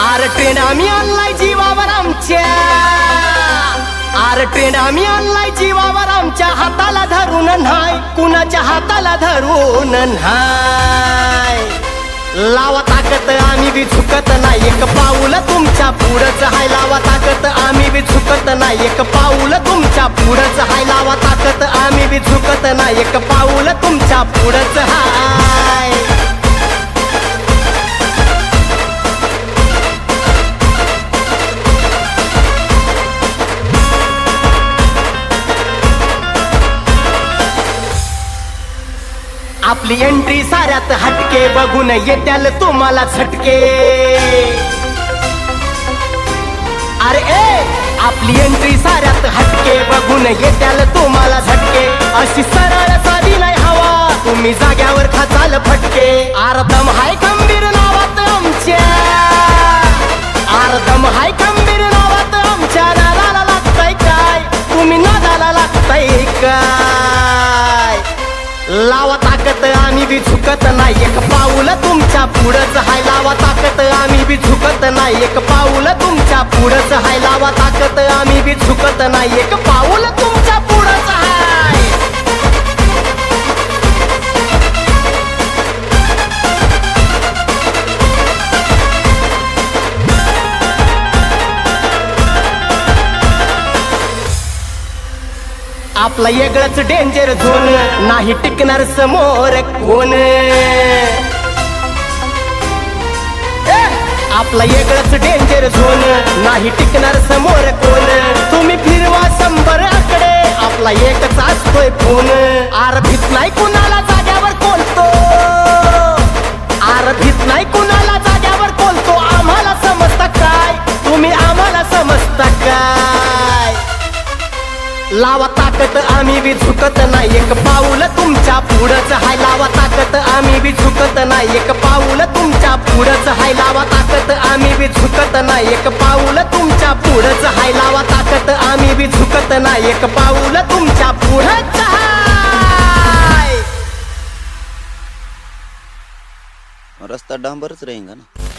R train आम्ही आणलाय जीवावर आमच्या. आर ट्रेन आम्ही आणलाय जीवावर आमच्या. हाताला धरून न्हाय कुणाच्या हाताला धरून न्हाय लावा ताकत आम्ही बी झुकत नाही. एक पाऊल तुमच्या पुढंच हाय लावा ताकत आम्ही बी झुकत नाही. एक पाऊल तुमच्या पुढंच हाय लावा ताकत आम्ही बी झुकत नाही. एक पाऊल तुमच्या पुढंच हाय आपली एंट्री साऱ्यात हटके. बघून येत्याल तुम्हाला झटके. अरे ए आपली एंट्री साऱ्यात हटके. बघून येत्याल तुम्हाला झटके. अशी सरळ साधी नाही हवा. तुम्ही जाग्यावर खाचाल फटके. आरदम हाय खंबीर नावात आमच्या. आरदम हाय खंबीर नावात आमच्या. नादाला लागताय काय? तुम्ही नादाला लागताय काय? लावा ताकत आम्ही बी झुकत नाही. एक पाऊल तुमच्या पुढंच हाय. लावा ताकत आम्ही बी झुकत नाही. एक पाऊल तुमच्या पुढंच हाय. लावा ताकत आम्ही बी झुकत नाही. एक आपला वेगळंच डेंजर झोन नाही टिकणार समोर कोण? आपला वेगळंच डेंजर झोन नाही टिकणार समोर कोण? तुम्ही फिरवा शंभर आकडे. आपला एकच असतोय फोन. आर भीत नाही कुणाला जाग्यावर कोणतो आर भीत नाही कुणाला जाग्यावर कोणतो आम्हाला समजता काय? तुम्ही आम्हाला समजता काय लावा ताकत आम्ही बी झुकत नाही. एक पाऊल तुमच्या पुढंच हाय. लावा ताकत आम्ही बी झुकत नाही. एक पाऊल तुमच्या पुढंच हाय. लावा ताकत आम्ही बी झुकत नाही. एक पाऊल तुमच्या पुढंच हाय. लावा ताकत आम्ही बी झुकत नाही. एक पाऊल तुमच्या पुढंच हाय. डांबरच राहील ना?